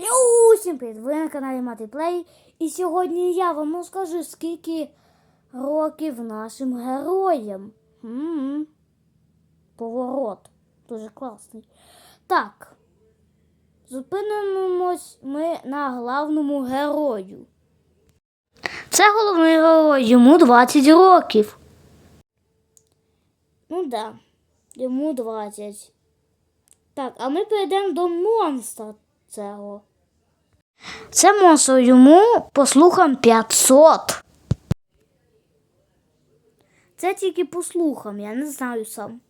Йоу, всім привіт! Ви на каналі Матиплей. І сьогодні я вам розкажу, скільки років нашим героям. М-м. Поворот. Дуже класний. Так. Зупинимось ми на главному герою. Це головний герой, йому 20 років. Ну да, йому 20. Так, а ми перейдемо до монстра цього. Це монстр йому по слухам 500. Це тільки по слухам, я не знаю сам.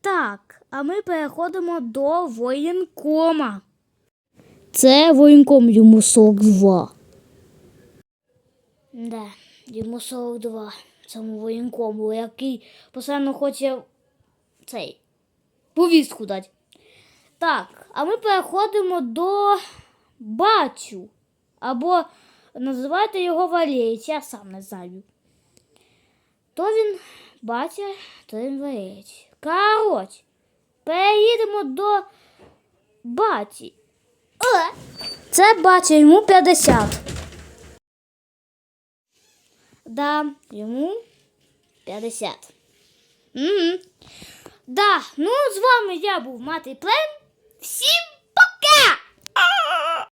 Так, а ми переходимо до воєнкома. Це воєнком йому 42. Да, йому 42. Цьому воєнкому, який постійно хоче цей повістку дати. Так, а ми переходимо до батю. Або називайте його Валєць, я сам не знаю. То він батя, то він Валєць. Коротше, переїдемо до баті. Це батя, йому 50. Да, йому 50. Угу. Да, ну з вами я був Мати Плен. Всім